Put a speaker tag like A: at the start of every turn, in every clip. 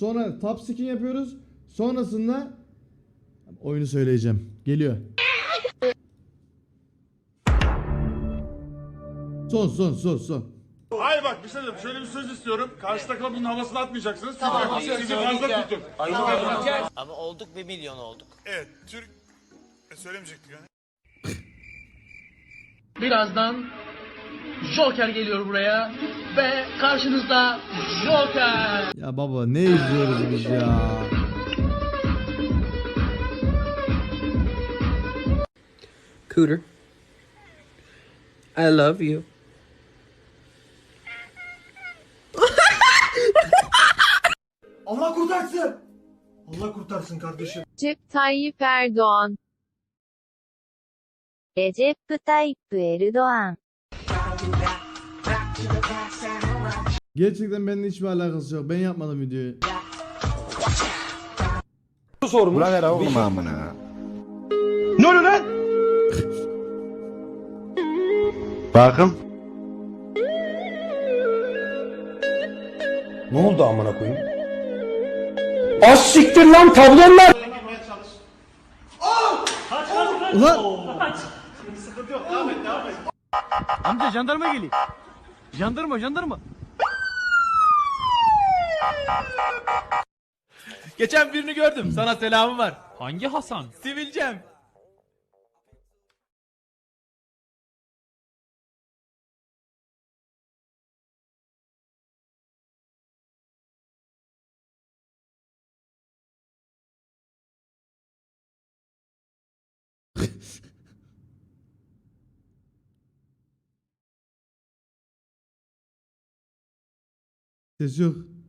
A: Sonra top skin yapıyoruz. Sonrasında oyunu söyleyeceğim. Geliyor. Son son son son.
B: Hayır bak bir şey diyeyim. Şöyle bir söz istiyorum. Karşı takıma bunun havasını atmayacaksınız. Çünkü sizi fazla tuttuk.
C: Ama olduk bir milyon olduk.
B: Evet. Türk... E, söylemeyecektik yani.
D: Birazdan Joker geliyor buraya ve karşınızda Joker.
A: Ya baba ne izliyoruz biz ya?
E: Cooter. I love you.
F: Allah kurtarsın. Allah kurtarsın kardeşim.
G: Recep Tayyip Erdoğan Recep Tayyip Erdoğan
A: Gerçekten benimle hiçbir alakası yok. Ben yapmadım videoyu.
F: Ne oluyor lan?
H: Bakın.
F: Ne oldu amına koyayım? Az siktir lan tablonlar.
A: Ulan
D: Amca jandarma geliyor. Jandarma jandarma.
I: Geçen birini gördüm. Sana selamı var.
D: Hangi Hasan?
I: Sivilcem.
A: ses yok.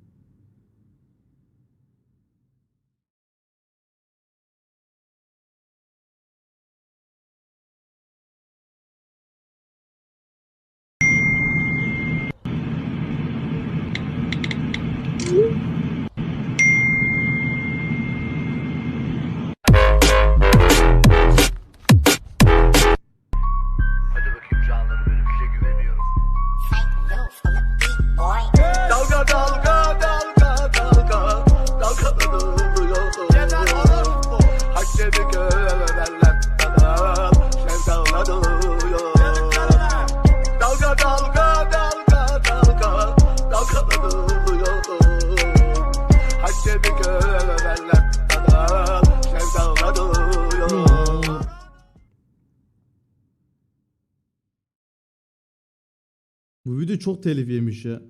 A: Bu video çok telif yemiş ya.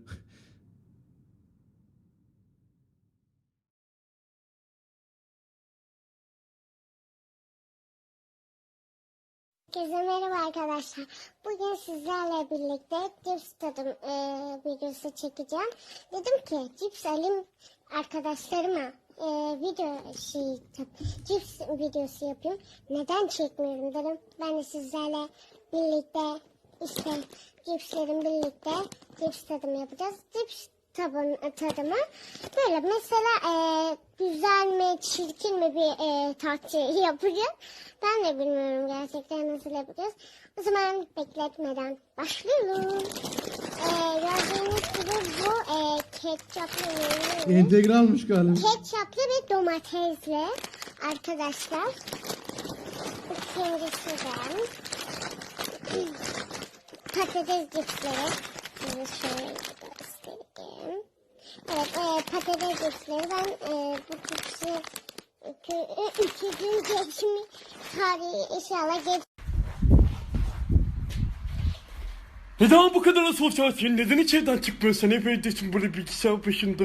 J: Herkese merhaba arkadaşlar. Bugün sizlerle birlikte cips tadım e, videosu çekeceğim. Dedim ki cips alayım arkadaşlarıma e, video şey cips videosu yapayım. Neden çekmiyorum dedim. Ben de sizlerle birlikte işte cipslerin birlikte cips tadım yapacağız. Cips tabın, tadımı böyle mesela e, güzel mi çirkin mi bir e, tatlı yapacağız. Ben de bilmiyorum gerçekten nasıl yapacağız. O zaman bekletmeden başlıyoruz. E, gördüğünüz gibi bu e, ketçaplı ürünü.
A: Entegralmış galiba.
J: Ketçaplı ve domatesli arkadaşlar. İkincisinden patates cipsleri. Size şöyle göstereyim. Evet e, patates cipsleri ben e, bu cipsi iki, e, gün geçimi tarihi inşallah geç
F: Neden bu kadar sosyalsin? Neden içeriden çıkmıyorsun? Hep evdesin böyle bilgisayar başında.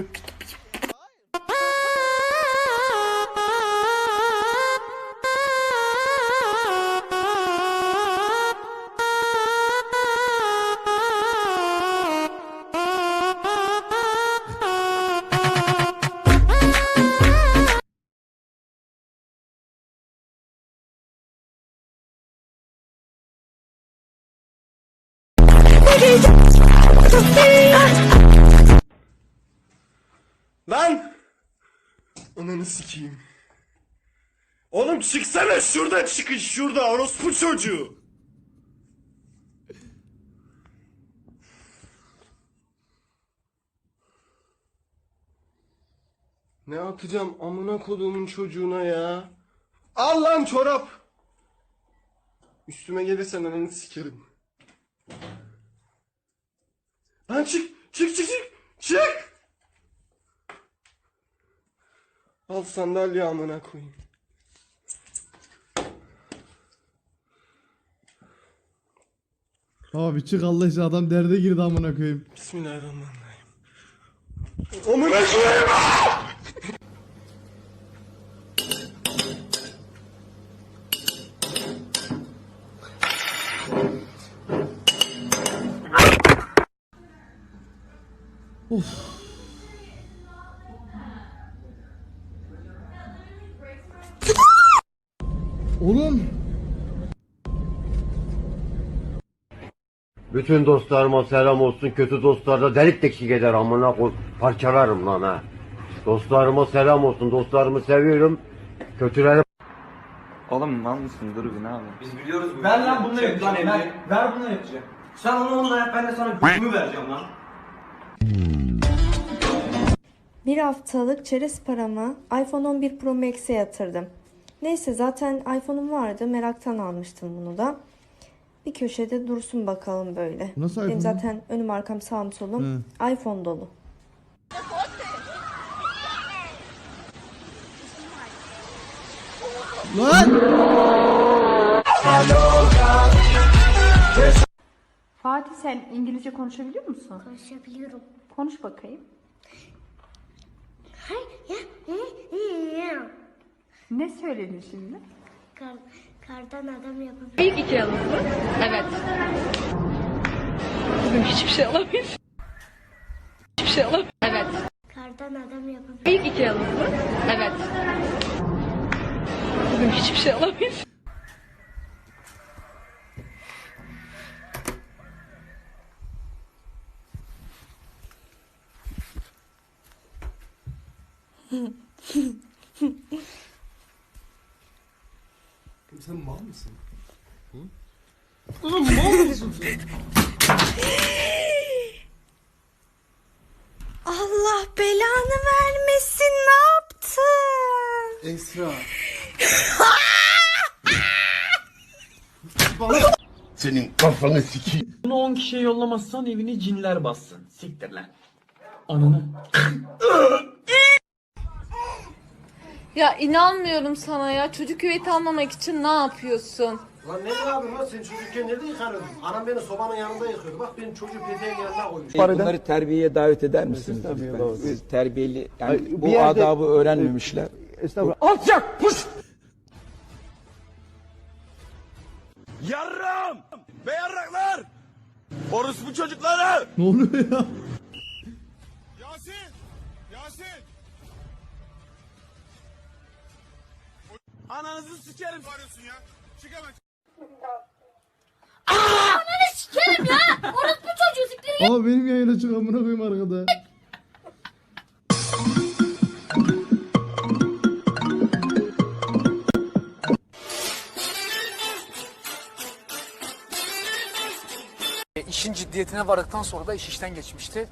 F: Lan! Ananı sikeyim. Oğlum çıksana şurada çıkın şurada orospu çocuğu. Ne atacağım amına koduğumun çocuğuna ya? Al lan çorap. Üstüme gelirsen ananı sikerim. Lan çık, çık, çık, çık, çık. Al sandalye amına koyayım.
A: Abi çık Allah için adam derde girdi amına koyayım.
F: Bismillahirrahmanirrahim. Amına koyayım.
A: Oğlum.
C: Bütün dostlarıma selam olsun. Kötü dostlar da delik deşik eder amına koy. Parçalarım lan ha. Dostlarıma selam olsun. Dostlarımı seviyorum. Kötüleri
K: Oğlum mal mısın? Dur bir ne abi?
L: Ver lan bunu yapacağım. Ver, ver bunu yapacağım. Sen onu onunla yap ben de sana gücümü vereceğim lan.
M: Bir haftalık çerez paramı iPhone 11 Pro Max'e yatırdım. Neyse zaten iPhone'um vardı. Meraktan almıştım bunu da. Bir köşede dursun bakalım böyle.
A: Nasıl
M: Benim
A: iPhone?
M: zaten önüm arkam sağım solum iPhone dolu.
A: Lan!
N: Fatih sen İngilizce konuşabiliyor musun?
J: Konuşabiliyorum.
N: Konuş bakayım. Ne söyledin şimdi?
J: Kar, kardan adam yapabiliyorum.
N: İlk iki yalnızlık. Evet. Bugün hiçbir şey alamayız. Hiçbir şey alamayız. Evet.
J: Kardan adam yapabiliyorum.
N: İlk iki yalnızlık. Evet. Bugün hiçbir şey alamayız.
F: Sen mal mısın?
M: Allah belanı vermesin ne yaptın?
F: Esra.
C: Senin kafanı sikeyim.
L: Bunu 10 kişiye yollamazsan evini cinler bassın. Siktir lan. Ananı.
N: Ya inanmıyorum sana ya. Çocuk üveti almamak için ne yapıyorsun?
F: Lan ne yapıyorsun lan sen çocukken nerede yıkanıyordun? Anam beni sobanın yanında yıkıyordu. Bak benim çocuğu peteğin yanına koymuş.
K: Bunları terbiyeye davet eder misiniz? lütfen? Terbiyeli yani bu adabı öğrenmemişler.
D: Alçak pus! Yarram! Beyarraklar! Orospu çocukları!
A: Ne oluyor ya?
B: Yasin! Yasin!
D: Ananızı sikerim.
B: Bağırıyorsun ya. Çık hemen.
A: Aa benim yayına çık amına koyayım arkada.
L: İşin ciddiyetine vardıktan sonra da iş işten geçmişti.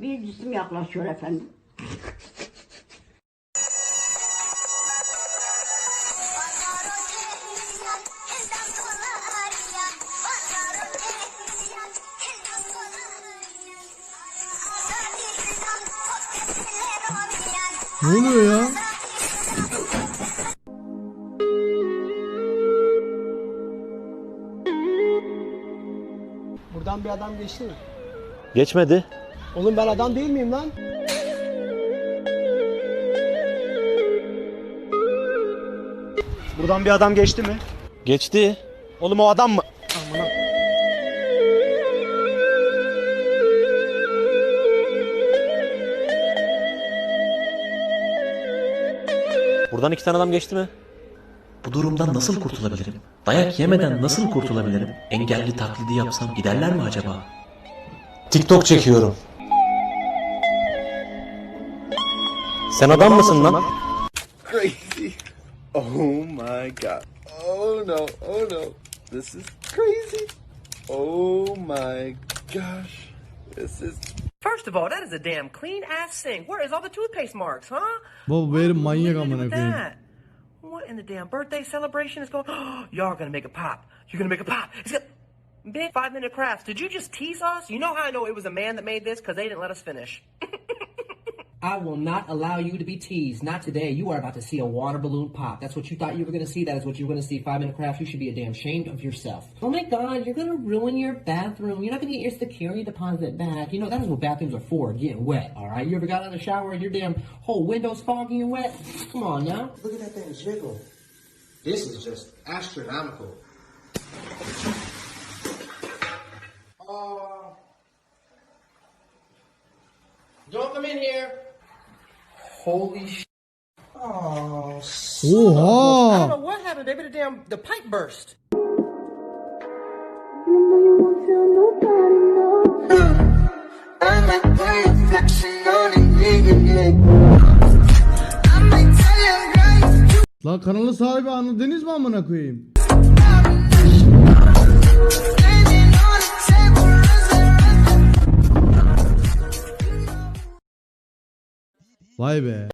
M: Bir cisim yaklaşıyor efendim.
A: Ne oluyor ya?
L: Buradan bir adam geçti mi?
C: Geçmedi.
L: Oğlum ben adam değil miyim lan?
K: Buradan bir adam geçti mi?
C: Geçti.
K: Oğlum o adam mı?
C: Buradan iki tane adam geçti mi?
O: Bu durumdan nasıl kurtulabilirim? Dayak yemeden nasıl kurtulabilirim? Engelli taklidi yapsam giderler mi acaba?
C: TikTok çekiyorum. Sen adam mısın lan?
F: Crazy. Oh my god. Oh no, oh no. This is crazy. Oh my gosh. This is
L: First of all, that is a damn clean ass sink. Where is all the toothpaste marks, huh?
A: Baba bu herif manyak
L: What did
A: amına koyayım.
L: that? What in the damn birthday celebration is going? Y'all gonna make a pop. You're gonna make a pop. It's gonna. Big five minute crafts. Did you just tease us? You know how I know it was a man that made this? Because they didn't let us finish.
E: I will not allow you to be teased. Not today. You are about to see a water balloon pop. That's what you thought you were going to see. That is what you're going to see. Five minute crafts. You should be a damn ashamed of yourself. Oh my god, you're going to ruin your bathroom. You're not going to get your security deposit back. You know, that is what bathrooms are for, getting wet, alright? You ever got out of the shower and your damn whole window's foggy and wet? Come on now.
F: Look at that thing jiggle. This is just astronomical. Uh, don't come in here. Holy sh. Oh, I don't
A: Oha!
F: know what happened. Maybe the damn the pipe burst.
A: Lan kanalın sahibi anladınız mı amına koyayım? Vay be.